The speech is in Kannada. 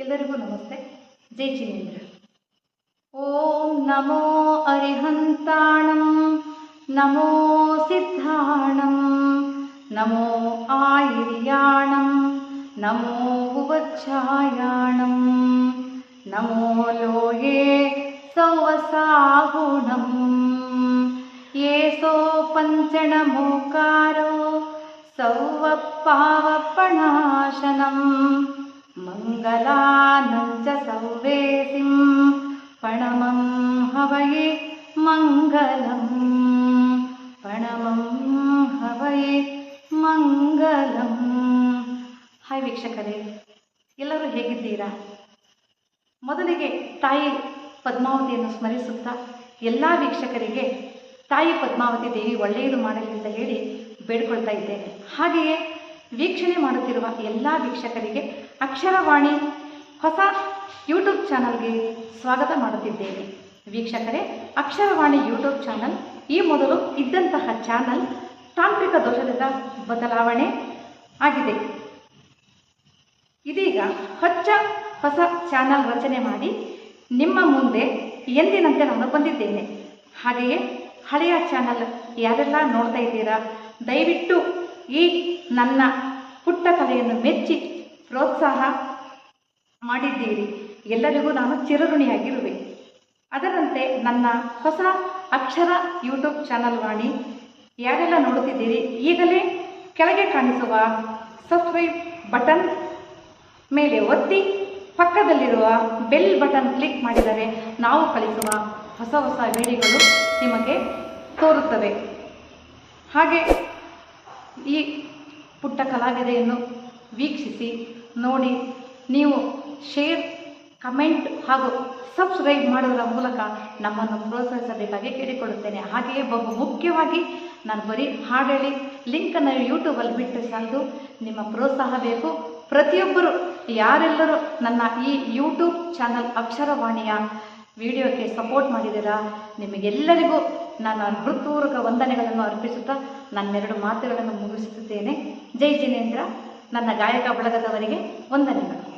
ಎಲ್ಲರಿಗೂ ನಮಸ್ತೆ ಜೈ ಜಿನೇಂದ್ರ ಓಂ ನಮೋ ಅರಿಹಂತಾಣಂ ನಮೋ ಸಿದ್ಧಾಣಂ ನಮೋ ಆಯಿರ್ಯಾಣಂ ನಮೋ ಉಪಚ್ಛಾಯಾಣಂ ನಮೋ ಲೋಯೇ ಸೌವಸಾಗುಣಂ येसो पञ्चणमोकारो सौवपावपणाशनं मङ्गलानं च सौवेसिं पणमं हवये मङ्गलं ಪಣಮಂ ಹವಯೇ ಮಂಗಲಂ ಹಾಯ್ ವೀಕ್ಷಕರೇ ಎಲ್ಲರೂ ಹೇಗಿದ್ದೀರಾ ಮೊದಲಿಗೆ ತಾಯಿ ಪದ್ಮಾವತಿಯನ್ನು ಸ್ಮರಿಸುತ್ತಾ ಎಲ್ಲ ವೀಕ್ಷಕರಿಗೆ ತಾಯಿ ಪದ್ಮಾವತಿ ದೇವಿ ಒಳ್ಳೆಯದು ಮಾಡಲಿ ಅಂತ ಹೇಳಿ ಬೇಡ್ಕೊಳ್ತಾ ಇದ್ದೇನೆ ಹಾಗೆಯೇ ವೀಕ್ಷಣೆ ಮಾಡುತ್ತಿರುವ ಎಲ್ಲ ವೀಕ್ಷಕರಿಗೆ ಅಕ್ಷರವಾಣಿ ಹೊಸ ಯೂಟ್ಯೂಬ್ ಚಾನಲ್ಗೆ ಸ್ವಾಗತ ಮಾಡುತ್ತಿದ್ದೇನೆ. ವೀಕ್ಷಕರೇ, ಅಕ್ಷರವಾಣಿ ಯೂಟ್ಯೂಬ್ ಚಾನಲ್ ಈ ಮೊದಲು ಇದ್ದಂತಹ ಚಾನಲ್ ತಾಂತ್ರಿಕ ದೋಷದಿಂದ ಬದಲಾವಣೆ ಆಗಿದೆ. ಇದೀಗ ಹೊಚ್ಚ ಹೊಸ ಚಾನಲ್ ರಚನೆ ಮಾಡಿ ನಿಮ್ಮ ಮುಂದೆ ಎಂದಿನಂತೆ ನಾನು ಬಂದಿದ್ದೇನೆ. ಹಾಗೆಯೇ ಹಳೆಯ ಚಾನಲ್ ಯಾರೆಲ್ಲ ನೋಡ್ತಾ ಇದ್ದೀರಾ, ದಯವಿಟ್ಟು ಈ ನನ್ನ ಪುಟ್ಟ ಕಲೆಯನ್ನು ಮೆಚ್ಚಿ ಪ್ರೋತ್ಸಾಹ ಮಾಡಿದ್ದೀರಿ. ಎಲ್ಲರಿಗೂ ನಾನು ಚಿರಋಣಿಯಾಗಿರುವೆ. ಅದರಂತೆ ನನ್ನ ಹೊಸ ಅಕ್ಷರ ಯೂಟ್ಯೂಬ್ ಚಾನಲ್ ವಾಣಿ, ಯಾರೆಲ್ಲ ನೋಡುತ್ತಿದ್ದೀರಿ, ಈಗಲೇ ಕೆಳಗೆ ಕಾಣಿಸುವ ಸಬ್ಸ್ಕ್ರೈಬ್ ಬಟನ್ ಮೇಲೆ ಒತ್ತಿ, ಪಕ್ಕದಲ್ಲಿರುವ ಬೆಲ್ ಬಟನ್ ಕ್ಲಿಕ್ ಮಾಡಿದರೆ ನಾವು ಕಲಿಸುವ ಹೊಸ ಹೊಸ ವಿಡಿಯೋಗಳು ನಿಮಗೆ ತೋರುತ್ತವೆ. ಹಾಗೆ ಈ ಪುಟ್ಟ ಕಲಾವಿದೆಯನ್ನು ವೀಕ್ಷಿಸಿ, ನೋಡಿ, ನೀವು ಶೇರ್, ಕಮೆಂಟ್ ಹಾಗೂ ಸಬ್ಸ್ಕ್ರೈಬ್ ಮಾಡುವುದರ ಮೂಲಕ ನಮ್ಮನ್ನು ಪ್ರೋತ್ಸಾಹಿಸಬೇಕಾಗಿ ಕೇಳಿಕೊಳ್ಳುತ್ತೇನೆ. ಹಾಗೆಯೇ ಬಹು ಮುಖ್ಯವಾಗಿ ನಾನು ಬರೀ ಹಾಡು ಹೇಳಿ ಲಿಂಕನ್ನು ಯೂಟ್ಯೂಬಲ್ಲಿ ಬಿಟ್ಟು ಸಾಲದು. ನಿಮ್ಮ ಪ್ರೋತ್ಸಾಹ ಬೇಕು. ಪ್ರತಿಯೊಬ್ಬರು, ಯಾರೆಲ್ಲರೂ ನನ್ನ ಈ ಯೂಟ್ಯೂಬ್ ಚಾನಲ್ ಅಕ್ಷರವಾಣಿಯ ವಿಡಿಯೋಕ್ಕೆ ಸಪೋರ್ಟ್ ಮಾಡಿದ್ದೀರಾ? ನಿಮಗೆಲ್ಲರಿಗೂ ನಾನು ಹೃತ್ಪೂರ್ವಕ ವಂದನೆಗಳನ್ನು ಅರ್ಪಿಸುತ್ತಾ ನನ್ನೆರಡು ಮಾತುಗಳನ್ನು ಮುಗಿಸುತ್ತಿದ್ದೇನೆ. ಜೈ ಜಿನೇಂದ್ರ. ನನ್ನ ಗಾಯಕ ಬಳಗದವರಿಗೆ ವಂದನೆಗಳು.